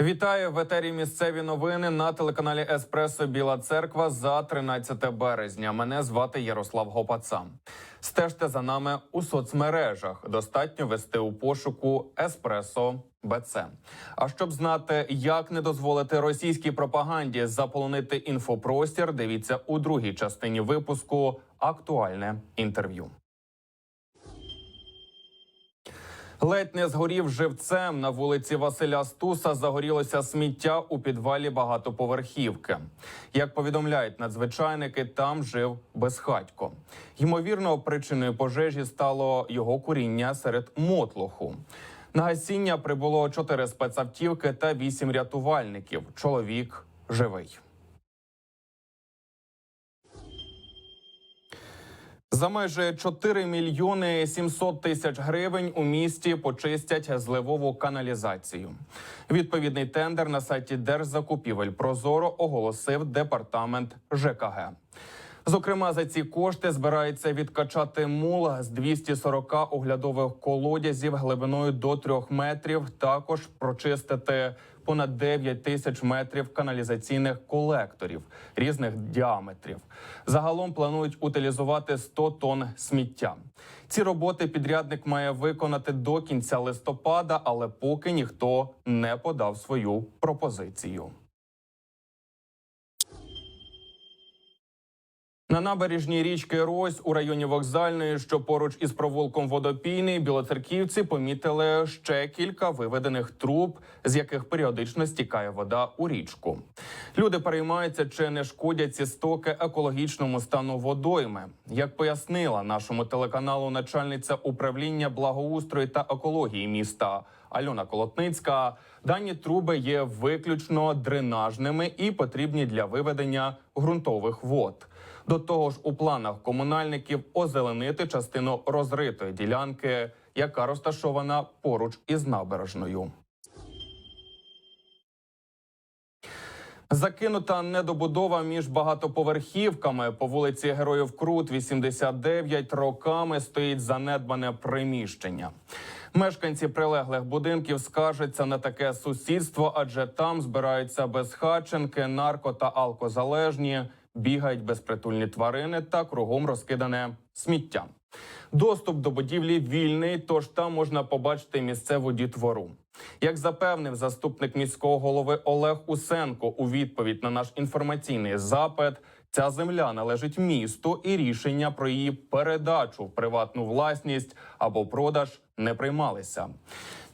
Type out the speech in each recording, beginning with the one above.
Вітаю в етері. Місцеві новини на телеканалі Еспресо Біла Церква за 13 березня. Мене звати Ярослав Гопаца. Стежте за нами у соцмережах. Достатньо вести у пошуку Еспресо БЦ. А щоб знати, як не дозволити російській пропаганді заполонити інфопростір, дивіться у другій частині випуску актуальне інтерв'ю. Ледь не згорів живцем на вулиці Василя Стуса. Загорілося сміття у підвалі багатоповерхівки. Як повідомляють надзвичайники, там жив безхатько. Ймовірно, причиною пожежі стало його куріння серед мотлоху. На гасіння прибуло чотири спецавтівки та вісім рятувальників. Чоловік живий. За майже 4 мільйони 700 тисяч гривень у місті почистять зливову каналізацію. Відповідний тендер на сайті Держзакупівель Прозоро оголосив департамент ЖКГ. Зокрема, за ці кошти збирається відкачати мул з 240 оглядових колодязів глибиною до 3 метрів. Також прочистити понад 9 тисяч метрів каналізаційних колекторів різних діаметрів. Загалом планують утилізувати 100 тонн сміття. Ці роботи підрядник має виконати до кінця листопада, але поки ніхто не подав свою пропозицію. На набережній річки Рось у районі вокзальної, що поруч із провулком водопійний, білоцерківці помітили ще кілька виведених труб, з яких періодично стікає вода у річку. Люди переймаються, чи не шкодять ці стоки екологічному стану водойми. Як пояснила нашому телеканалу начальниця управління благоустрою та екології міста Альона Колотницька, дані труби є виключно дренажними і потрібні для виведення ґрунтових вод. До того ж, у планах комунальників озеленити частину розритої ділянки, яка розташована поруч із набережною. Закинута недобудова між багатоповерхівками по вулиці Героїв Крут, 89, роками стоїть занедбане приміщення. Мешканці прилеглих будинків скаржаться на таке сусідство, адже там збираються безхатченки, нарко та алкозалежні, бігають безпритульні тварини та кругом розкидане сміття. Доступ до будівлі вільний, тож там можна побачити місцеву дітвору. Як запевнив заступник міського голови Олег Усенко у відповідь на наш інформаційний запит, ця земля належить місту, і рішення про її передачу в приватну власність або продаж не приймалися.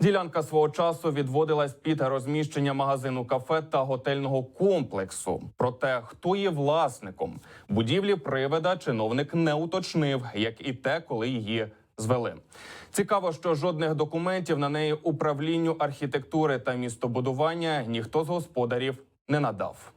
Ділянка свого часу відводилась під розміщення магазину кафе та готельного комплексу. Проте, хто є власником будівлі привида, чиновник не уточнив, як і те, коли її звели. Цікаво, що жодних документів на неї управлінню архітектури та містобудування ніхто з господарів не надав.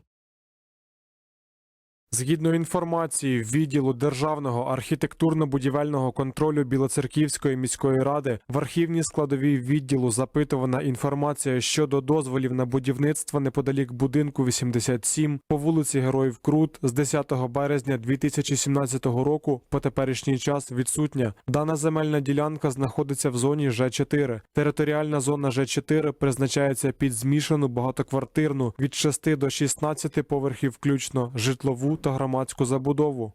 Згідно інформації відділу державного архітектурно-будівельного контролю Білоцерківської міської ради, в архівній складовій відділу запитувана інформація щодо дозволів на будівництво неподалік будинку 87 по вулиці Героїв Крут з 10 березня 2017 року по теперішній час відсутня. Дана земельна ділянка знаходиться в зоні Ж4. Територіальна зона Ж4 призначається під змішану багатоквартирну від 6 до 16 поверхів включно житлову та громадську забудову.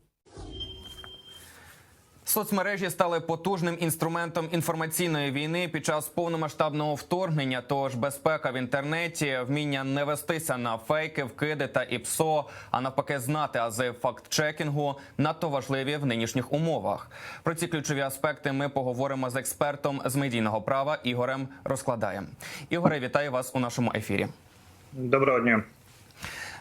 Соцмережі стали потужним інструментом інформаційної війни під час повномасштабного вторгнення. Тож безпека в інтернеті, вміння не вестися на фейки, вкиди та ІПСО, а навпаки, знати ази факт-чекінгу надто важливі в нинішніх умовах. Про ці ключові аспекти ми поговоримо з експертом з медійного права Ігорем Розкладаєм. Ігоре, вітаю вас у нашому ефірі. Доброго дня.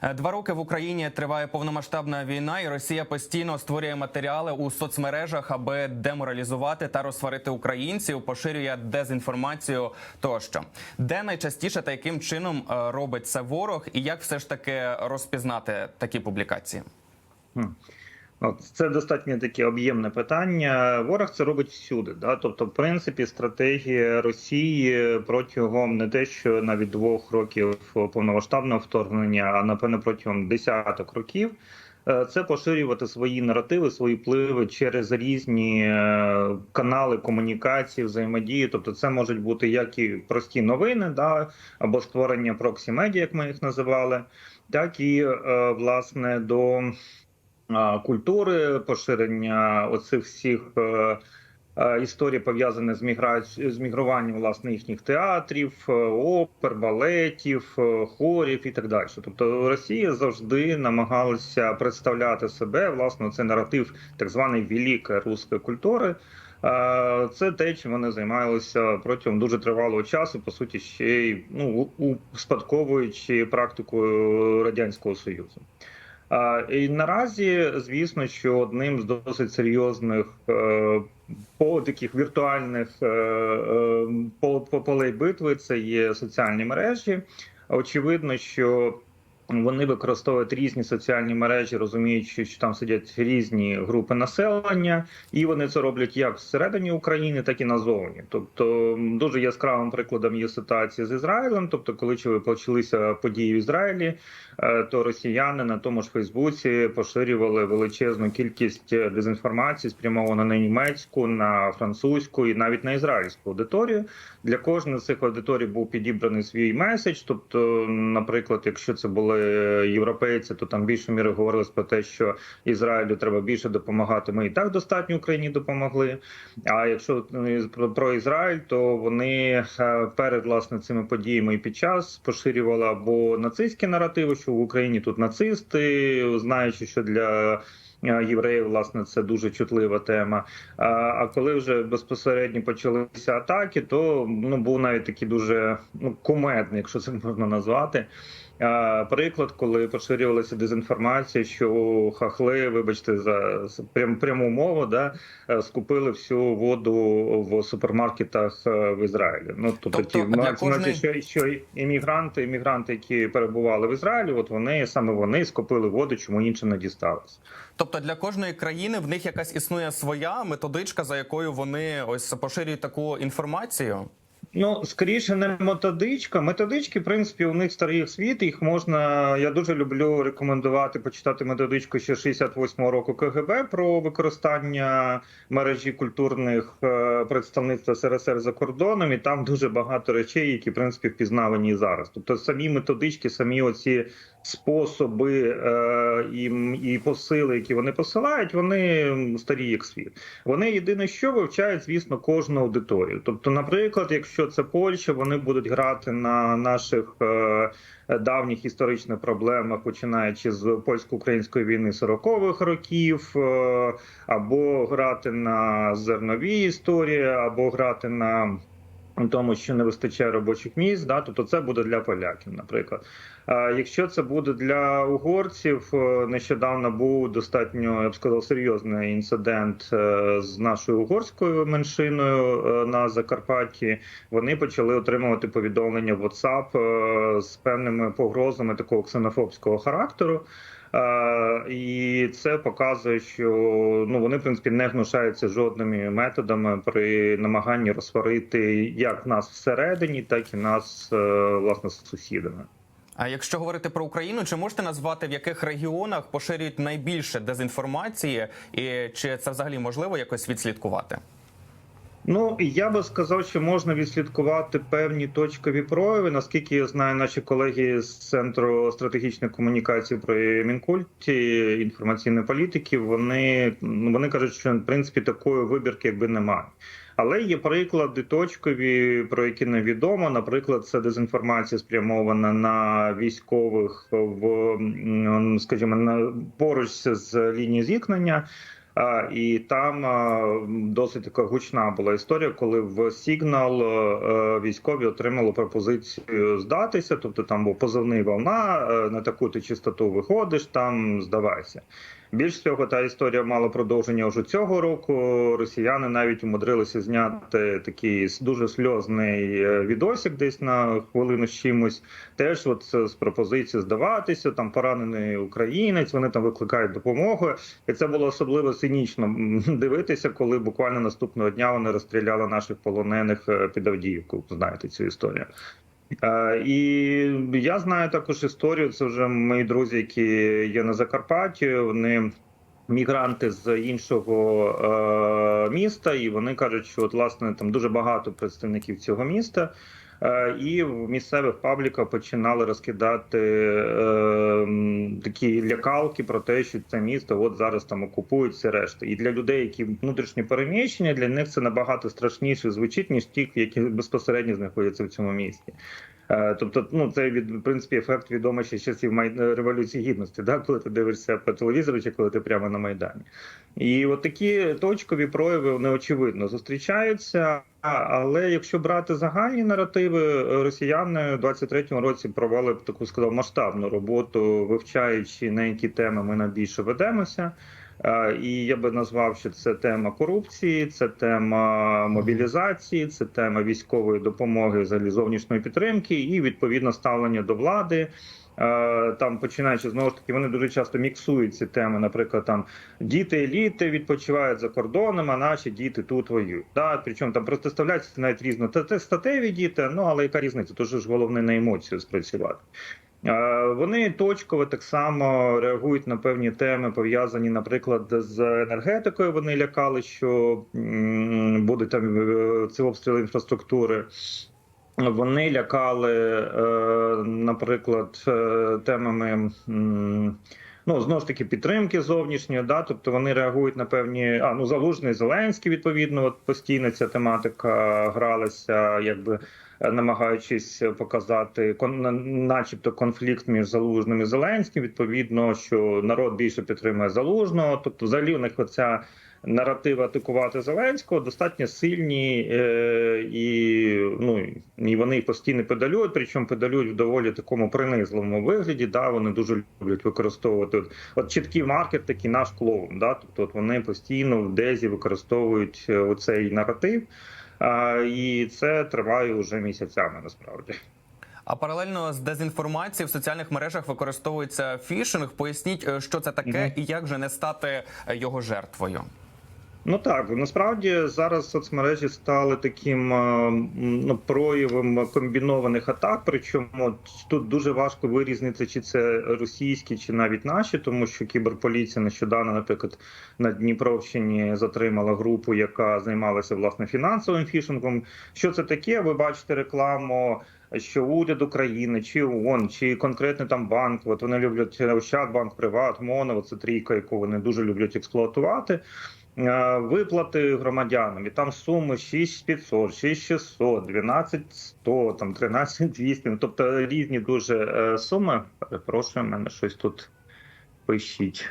Е, Два роки в Україні триває повномасштабна війна, і Росія постійно створює матеріали у соцмережах, аби деморалізувати та розсварити українців, поширює дезінформацію. Тощо, де найчастіше та яким чином е, робить це ворог, і як все ж таки розпізнати такі публікації? Це достатньо таке об'ємне питання. Ворог це робить всюди. Да? Тобто, в принципі, стратегія Росії протягом не те, що навіть двох років повномасштабного вторгнення, а напевно протягом десяток років е, це поширювати свої наративи, свої впливи через різні е, канали комунікації, взаємодії. Тобто, це можуть бути як і прості новини, да, або створення проксі медіа, як ми їх називали, так і е, власне до культури, поширення оцих всіх. е, е, Історії пов'язані з міграцією з мігруванням власне їхніх театрів, е, опер, балетів, хорів і так далі. Тобто Росія завжди намагалася представляти себе власне цей наратив так званої великої руської культури. Це те, чим вони займалися протягом дуже тривалого часу, по суті, ще й ну успадковуючи практику радянського союзу. А, І наразі, звісно, що одним з досить серйозних е, по таких віртуальних е, е, по, по полей битви це є соціальні мережі. Очевидно, що вони використовують різні соціальні мережі, розуміючи, що там сидять різні групи населення, і вони це роблять як всередині України, так і назовні. Тобто, дуже яскравим прикладом є ситуація з Ізраїлем. Тобто, коли чи почалися події в Ізраїлі, е, то росіяни на тому ж Фейсбуці поширювали величезну кількість е, дезінформації, спрямовану на німецьку, на французьку і навіть на ізраїльську аудиторію. Для кожної з цих аудиторій був підібраний свій меседж. Тобто, наприклад, якщо це були європейці, то там більше міри говорилось про те, що Ізраїлю треба більше допомагати. Ми і так достатньо Україні допомогли. А якщо е, про- Ізраїль, то вони е, перед власне цими подіями і під час поширювали або нацистські наративи, що в Україні тут нацисти, знаючи, що для е, євреїв власне це дуже чутлива тема. А коли вже безпосередньо почалися атаки, то ну був навіть такий дуже ну кумедний, якщо це можна назвати. Приклад, коли поширювалася дезінформація, що хахли, вибачте, за прям пряму мову, да е, скупили всю воду в супермаркетах е, в Ізраїлі. Ну тобто, Тобто ті на кожної- що, що іммігранти, іммігранти, які перебували в Ізраїлі, от вони саме вони скупили воду, чому іншим не дісталось. Тобто для кожної країни в них якась існує своя методичка, за якою вони ось поширюють таку інформацію. Ну, скоріше, не методичка. Методички, в принципі, у них старий світ. Їх можна. Я дуже люблю рекомендувати почитати методичку ще 68-го року КГБ про використання мережі культурних е, представництв СРСР за кордоном. І там дуже багато речей, які в принципі впізнавані зараз. Тобто, самі методички, самі оці способи е, і, і посили, які вони посилають, вони старі як світ. Вони єдине, що вивчають, звісно, кожну аудиторію. Тобто, наприклад, якщо це Польща, вони будуть грати на наших е, давніх історичних проблемах, починаючи з польсько-української війни 40-х років, е, або грати на зерновій історії, або грати на тому, що не вистачає робочих місць, да, тобто це буде для поляків, наприклад. А якщо це буде для угорців, е, нещодавно був достатньо, я б сказав, серйозний інцидент е, з нашою угорською меншиною е, на Закарпатті. Вони почали отримувати повідомлення в WhatsApp з певними погрозами такого ксенофобського характеру. Е, І це показує, що ну вони в принципі не гнушаються жодними методами при намаганні розсварити як нас всередині, так і нас е, власне з сусідами. А якщо говорити про Україну, чи можете назвати в яких регіонах поширюють найбільше дезінформації, і чи це взагалі можливо якось відслідкувати? Ну я би сказав, що можна відслідкувати певні точкові прояви. Наскільки я знаю, наші колеги з центру стратегічної комунікації при Мінкульті інформаційної політики. Вони вони кажуть, що в принципі такої вибірки якби немає. Але є приклади точкові, про які невідомо. Наприклад, це дезінформація спрямована на військових в скажімо, на поруч з лінії зіткнення. І там досить гучна була історія, коли в Сігнал е, військові отримали пропозицію здатися. Тобто там був позивний волна, е, на таку ти чистоту виходиш, там здавайся. Більш цього, та історія мала продовження вже цього року. Росіяни навіть умудрилися зняти такий дуже сльозний е, відосик, десь на хвилину з чимось. Теж от з пропозицією здаватися, там поранений українець. Вони там викликають допомогу, і це було особливо цинічно дивитися, коли буквально наступного дня вони розстріляли наших полонених е, під Авдіївку. Знаєте цю історію. Е, І я знаю також історію. Це вже мої друзі, які є на Закарпатті. Вони мігранти з іншого е, міста, і вони кажуть, що от власне там дуже багато представників цього міста. Е, І в місцевих пабліках починали розкидати е, такі лякалки про те, що це місто от зараз там окупують все решта. І для людей, які внутрішні переміщення, для них це набагато страшніше звучить, ніж ті, які безпосередньо знаходяться в цьому місті. Е, Тобто, ну це від в принципі ефект відомий ще з часів революції гідності, да, коли ти дивишся по телевізору, чи коли ти прямо на майдані. І от такі точкові прояви вони очевидно зустрічаються. Але якщо брати загальні наративи, росіяни в 23-му році провели б таку сказав масштабну роботу, вивчаючи на які теми ми найбільше ведемося. Е, І я би назвав, що це тема корупції, це тема мобілізації, це тема військової допомоги, взагалі зовнішньої підтримки і відповідно ставлення до влади. Е, Там починаючи знову ж таки, вони дуже часто міксують ці теми. Наприклад, там діти еліти відпочивають за кордоном, а наші діти тут воюють. Да? Причому там протиставляються навіть різно та те статеві діти. Ну але яка різниця? Тож ж головне на емоцію спрацювати. Е, Вони точково так само реагують на певні теми, пов'язані, наприклад, з енергетикою. Вони лякали, що буде там е, ці обстріли інфраструктури. Вони лякали, е, наприклад, темами. Ну, знову ж таки, підтримки зовнішньої, да, тобто вони реагують на певні. А ну залужний Зеленський, відповідно, от постійно ця тематика гралася, якби намагаючись показати кон, начебто конфлікт між залужним і Зеленським. Відповідно, що народ більше підтримує залужного. Тобто, взагалі, у них оця наратив атакувати Зеленського достатньо сильні, е, і ну і вони постійно педалюють, причому педалюють в доволі такому принизливому вигляді. Да, вони дуже люблять використовувати от, от чіткий маркет, такий наш клоун. Да, тобто от вони постійно в дезі використовують е, оцей наратив. І це триває вже місяцями насправді. А паралельно з дезінформацією в соціальних мережах використовується фішинг. Поясніть, е, що це таке Мгм. і як же не стати е, його жертвою. Ну так насправді зараз соцмережі стали таким е, ну, проявом комбінованих атак. Причому тут дуже важко вирізнити, чи це російські, чи навіть наші, тому що кіберполіція нещодавно, наприклад, на Дніпровщині затримала групу, яка займалася власне фінансовим фішингом. Що це таке? Ви бачите рекламу. Що уряд України, чи ООН, чи конкретно там банк, от вони люблять Ощадбанк, Приват, Моно, це трійка, яку вони дуже люблять експлуатувати. Е, Виплати громадянам і там суми 6500, 6600, 12100, там 13200, ну, тобто різні дуже е, суми. Перепрошую, мене щось тут пишіть.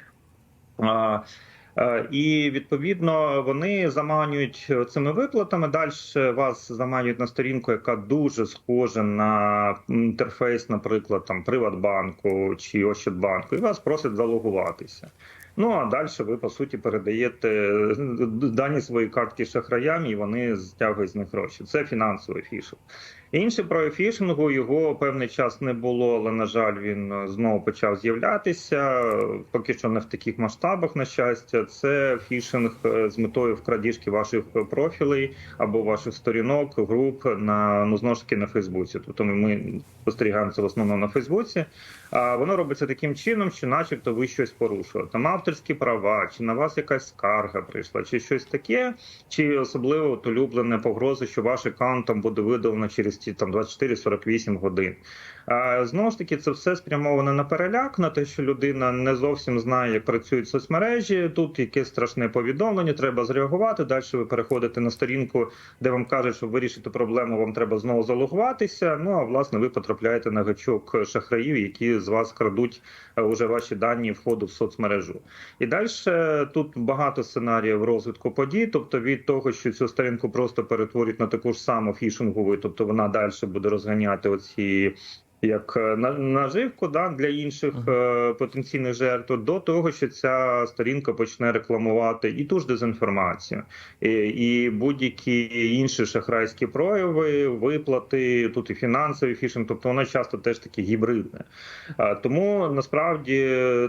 Е, І відповідно вони заманюють цими виплатами. Далі вас заманюють на сторінку, яка дуже схожа на інтерфейс, наприклад, там Приватбанку чи Ощадбанку, і вас просять залогуватися. Ну а далі ви по суті передаєте е, дані своєї картки шахраям, і вони стягують з них гроші. Це фінансовий фішинг. Інший прояв фішингу його певний час не було, але на жаль, він е, знову почав з'являтися. Поки що не в таких масштабах, на щастя. Це фішинг е, з метою вкрадіжки ваших профілей або ваших сторінок, груп на ну знову ж таки на Фейсбуці. Тобто ми- спостерігаємо це в основному на Фейсбуці. А воно робиться таким чином, що, начебто, ви щось порушили. Там авторські права, чи на вас якась скарга прийшла, чи щось таке, чи особливо от улюблене погрози, що ваш аккаунт там буде видалено через ті там 24-48 годин. Знову ж таки, це все спрямовано на переляк, на те, що людина не зовсім знає, як працюють соцмережі. Тут якесь страшне повідомлення, треба зреагувати. Далі ви переходите на сторінку, де вам кажуть, щоб вирішити проблему, вам треба знову залогуватися. Ну а власне ви потрапляєте на гачок шахраїв, які з вас крадуть е, уже ваші дані входу в соцмережу. І далі тут багато сценаріїв розвитку подій, тобто від того, що цю сторінку просто перетворюють на таку ж саму фішингову, тобто вона далі буде розганяти оці як е, на- наживку да, для інших е, потенційних жертв, до того, що ця сторінка почне рекламувати і ту ж дезінформацію, і, і будь-які інші шахрайські прояви, виплати, тут і фінансовий фішинг, тобто воно часто теж таке гібридне. Тому насправді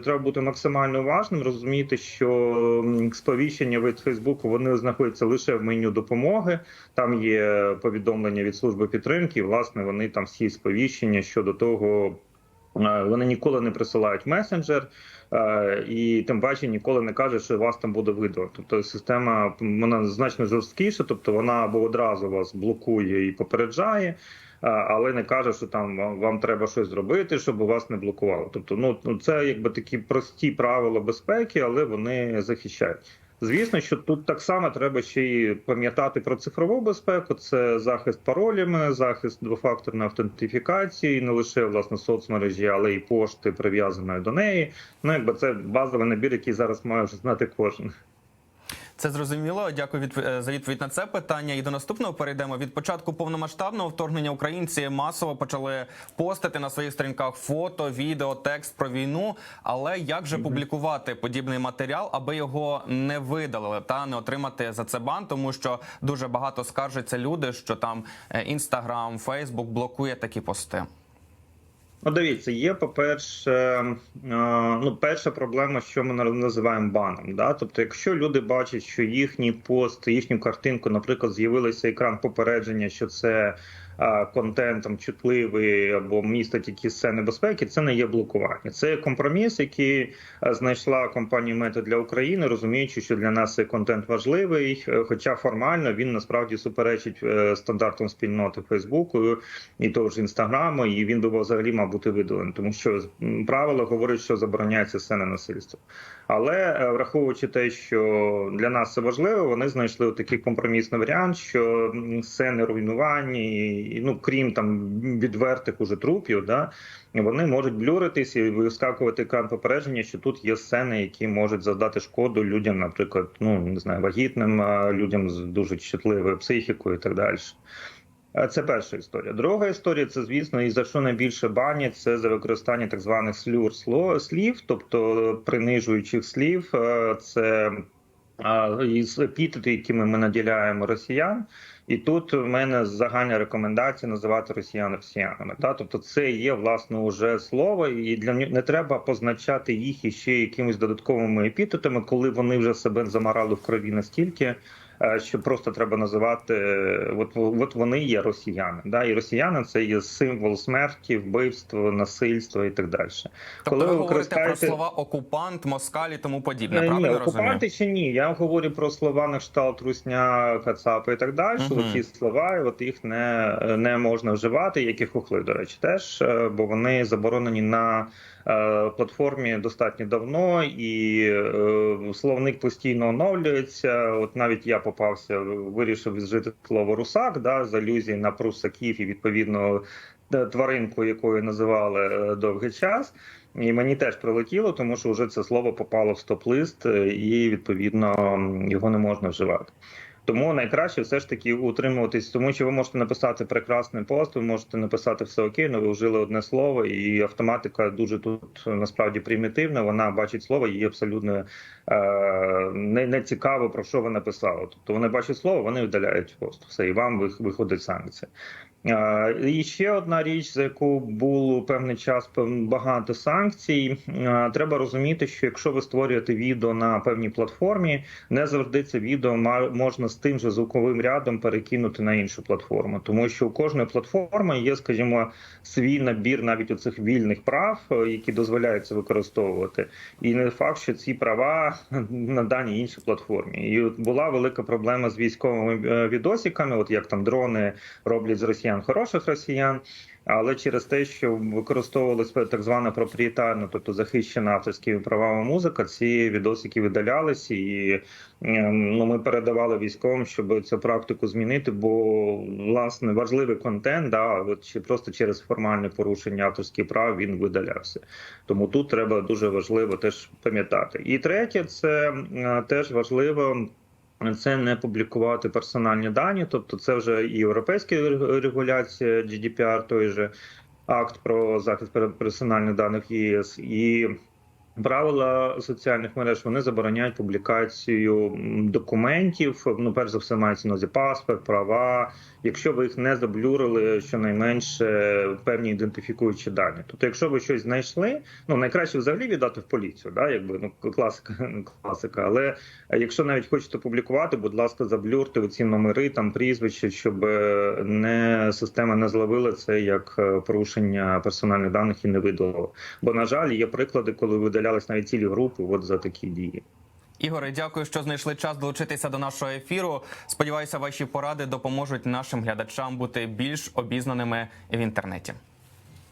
треба бути максимально уважним, розуміти, що сповіщення від Фейсбуку вони знаходяться лише в меню допомоги. Там є повідомлення від служби підтримки. і, Власне, вони там всі сповіщення щодо того. е, Вони ніколи не присилають месенджер, е, і тим паче ніколи не кажуть, що вас там буде видно. Тобто система вона значно жорсткіша, тобто вона або одразу вас блокує і попереджає, але не каже, що там вам, треба щось зробити, щоб вас не блокувало. Тобто, ну, це якби такі прості правила безпеки, але вони захищають. Звісно, що тут так само треба ще й пам'ятати про цифрову безпеку. Це захист паролями, захист двофакторної автентифікації, не лише власне соцмережі, але й пошти прив'язаної до неї. Ну якби це базовий набір, який зараз має вже знати кожен. Це зрозуміло. Дякую від, е, за відповідь на це питання. І до наступного перейдемо. Від початку повномасштабного вторгнення українці масово почали постити на своїх сторінках фото, відео, текст про війну. Але як же публікувати подібний матеріал, аби його не видалили та не отримати за це бан? Тому що дуже багато скаржаться люди, що там інстаграм, фейсбук блокує такі пости. Ну, дивіться, є по-перше, е, ну, перша проблема, що ми називаємо баном. Да? Тобто, якщо люди бачать, що їхній пост, їхню картинку, наприклад, з'явилися екран попередження, що це е, контент там чутливий або містить якісь сцени безпеки, це не є блокування. Це компроміс, який е, знайшла компанія Мета для України, розуміючи, що для нас цей контент важливий, е, хоча формально він насправді суперечить стандартам спільноти Фейсбуку і того ж інстаграму, і він би взагалі мав бути видалений, тому що м, правило говорить, що забороняється сцена насильства. Але е, враховуючи те, що для нас це важливо, вони знайшли такий компромісний варіант, що сцени руйнування, і, ну крім там відвертих уже трупів, да вони можуть блюритись і вискакувати екран попередження, що тут є сцени, які можуть завдати шкоду людям, наприклад, ну не знаю, вагітним людям з дуже чутливою психікою і так далі. Е, Це перша історія. Друга історія це, звісно, і за що найбільше банять, це за використання так званих слюр слів, тобто принижуючих слів. Е, Це а, із епітети, якими ми наділяємо росіян. І тут в мене загальна рекомендація називати росіян росіянами. Та тобто, це є власне уже слово, і для нього не треба позначати їх іще якимись додатковими епітетами, коли вони вже себе замарали в крові настільки. Е, Що просто треба називати, е, от от вони є росіяни, да і росіяни це є символ смерті, вбивства, насильства і так далі. Тобто ви говорите про слова окупант, москаль і тому подібне. Е, Ні, розумію? окупанти чи ні? Я говорю про слова на кшталт русня, кацапи і так далі. Мгм. Ці слова, от їх не, не можна вживати, як і хохли, до речі, теж, бо вони заборонені на платформі достатньо давно, і е, словник постійно оновлюється. От навіть я попався, вирішив вжити слово русак да, з алюзії на прусаків і відповідно е, тваринку, якою називали е, довгий час. І мені теж прилетіло, тому що вже це слово попало в стоп-лист, е, і відповідно його не можна вживати. Тому найкраще все ж таки утримуватись, тому що ви можете написати прекрасний пост, ви можете написати все окей, але ви вжили одне слово, і автоматика дуже тут насправді примітивна. Вона бачить слово, їй абсолютно е, не, не цікаво про що ви написали. Тобто вони бачать слово, вони видаляють пост. Все, і вам вих- виходить санкція. Е, І ще одна річ, за яку було певний час багато санкцій. Е, Треба розуміти, що якщо ви створюєте відео на певній платформі, не завжди це відео можна з тим же звуковим рядом перекинути на іншу платформу, тому що у кожної платформи є, скажімо, свій набір навіть оцих вільних прав, е, які дозволяються використовувати, і не факт, що ці права надані іншій платформі. І була велика проблема з військовими відосиками, от як там дрони роблять з росіян хороших росіян. Але через те, що використовувалася так звана проприєтарна, тобто захищена авторськими правами музика, ці відосики видалялися, і е, ну, ми передавали військовим, щоб цю практику змінити. Бо власне важливий контент, да, от чи просто через формальне порушення авторських прав він видалявся. Тому тут треба дуже важливо теж пам'ятати. І третє, це е, теж важливо. Це не публікувати персональні дані, тобто це вже і європейська регуляція GDPR той же. акт про захист пер- персональних даних ЄС і. Правила соціальних мереж вони забороняють публікацію документів. Ну, перш за все, мається на увазі паспорт, права, якщо ви їх не заблюрили щонайменше певні ідентифікуючі дані. Тобто, якщо ви щось знайшли, ну найкраще взагалі віддати в поліцію, да, якби ну класика, класика. Але якщо навіть хочете публікувати, будь ласка, заблюрте ці номери, там прізвища, щоб е, не система не зловила це як е, порушення персональних даних і не видалила. Бо на жаль, є приклади, коли видалялись навіть цілі групи, от за такі дії. Ігоре, дякую, що знайшли час долучитися до нашого ефіру. Сподіваюся, ваші поради допоможуть нашим глядачам бути більш обізнаними в інтернеті.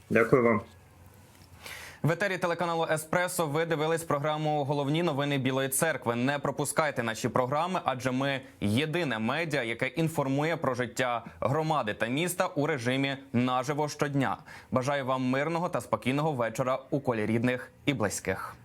Дякую вам. В етері телеканалу Еспресо ви дивились програму Головні новини Білої церкви. Не пропускайте наші програми, адже ми єдине медіа, яке інформує про життя громади та міста у режимі наживо щодня. Бажаю вам мирного та спокійного вечора у колі рідних і близьких.